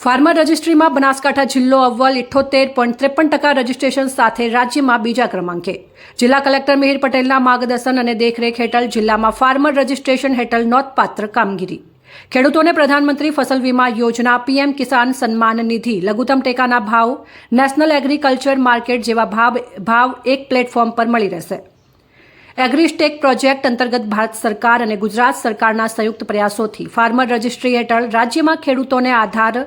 Farmer રજિસ્ટ્રીમાં Banaskantha જિલ્લો અવ્વલ ઇઠ્ઠોતેર point ત્રેપન ટકા રજિસ્ટ્રેશન સાથે રાજ્યમાં બીજા ક્રમાંકે. જિલ્લા કલેક્ટર મિહિર પટેલના માર્ગદર્શન અને દેખરેખ હેઠળ જિલ્લામાં ફાર્મર રજિસ્ટ્રેશન હેઠળ નોંધપાત્ર કામગીરી. ખેડૂતોને પ્રધાનમંત્રી ફસલ વીમા યોજના, પીએમ કિસાન સન્માન નિધિ, લઘુત્તમ ટેકાના ભાવ, નેશનલ એગ્રીકલ્ચર માર્કેટ જેવા ભાવ ભાવ એક પ્લેટફોર્મ પર મળી રહેશે. એગ્રીસ્ટેક પ્રોજેક્ટ અંતર્ગત ભારત સરકાર અને ગુજરાત સરકારના સંયુક્ત પ્રયાસોથી ફાર્મર રજિસ્ટ્રી હેઠળ રાજ્યમાં ખેડૂતોને આધાર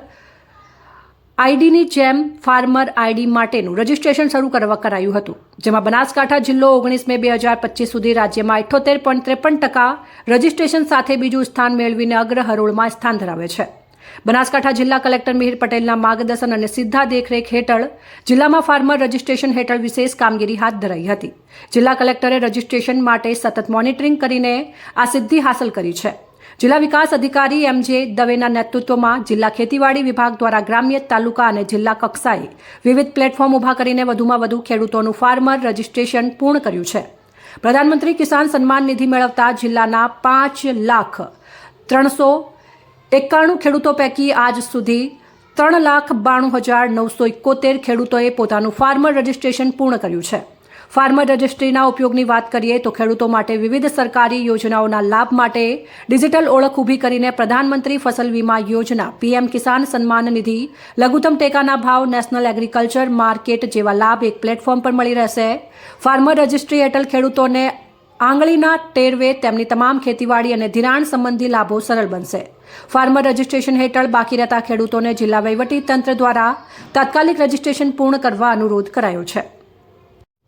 આઈડીની જેમ ફાર્મર આઈડી માટેનું રજિસ્ટ્રેશન શરૂ કરવા કરાયું હતું, જેમાં બનાસકાંઠા જિલ્લો ઓગણીસ મે બે હજાર પચીસ સુધી રાજ્યમાં અઠ્યોતેર પોઈન્ટ ત્રેપન ટકા રજિસ્ટ્રેશન સાથે બીજું સ્થાન મેળવીને અગ્ર હરોળમાં સ્થાન ધરાવે છે. બનાસકાંઠા જિલ્લા કલેક્ટર મિહિર પટેલના માર્ગદર્શન અને સીધા દેખરેખ હેઠળ જિલ્લામાં ફાર્મર રજિસ્ટ્રેશન હેઠળ વિશેષ કામગીરી હાથ ધરાઈ હતી. જિલ્લા કલેક્ટરે રજિસ્ટ્રેશન માટે સતત મોનિટરિંગ કરીને આ સિદ્ધિ હાંસલ કરી છે. જિલ્લા વિકાસ અધિકારી એમ જે દવેના નેતૃત્વમાં જિલ્લા ખેતીવાડી વિભાગ દ્વારા ગ્રામ્ય, તાલુકા અને જિલ્લા કક્ષાએ વિવિધ પ્લેટફોર્મ ઊભા કરીને વધુમાં વધુ ખેડૂતોનું ફાર્મર રજિસ્ટ્રેશન પૂર્ણ કર્યું છે. પ્રધાનમંત્રી કિસાન સન્માન નિધિ મેળવતા જિલ્લાના પાંચ લાખ ત્રણસો એકાણું ખેડૂતો પૈકી આજ સુધી ત્રણ લાખ બાણું હજાર નવસો એકોતેર ખેડૂતોએ પોતાનું ફાર્મર રજિસ્ટ્રેશન પૂર્ણ કર્યું છે. ફાર્મર રજિસ્ટ્રીના ઉપયોગની વાત કરીએ તો ખેડૂતો માટે વિવિધ સરકારી યોજનાઓના લાભ માટે ડિજિટલ ઓળખ ઊભી કરીને પ્રધાનમંત્રી ફસલ વીમા યોજના, પીએમ કિસાન સન્માન નિધિ, લઘુત્તમ ટેકાના ભાવ, નેશનલ એગ્રીકલ્ચર માર્કેટ જેવા લાભ એક પ્લેટફોર્મ પર મળી રહેશે. ફાર્મર રજિસ્ટ્રી હેઠળ ખેડૂતોને આંગળીના ટેરવે તેમની તમામ ખેતીવાડી અને ધિરાણ સંબંધી લાભો સરળ બનશે. ફાર્મર રજિસ્ટ્રેશન હેઠળ બાકી રહેતા ખેડૂતોને જિલ્લા વહીવટી તંત્ર દ્વારા તાત્કાલિક રજિસ્ટ્રેશન પૂર્ણ કરવા અનુરોધ કરાયો છે.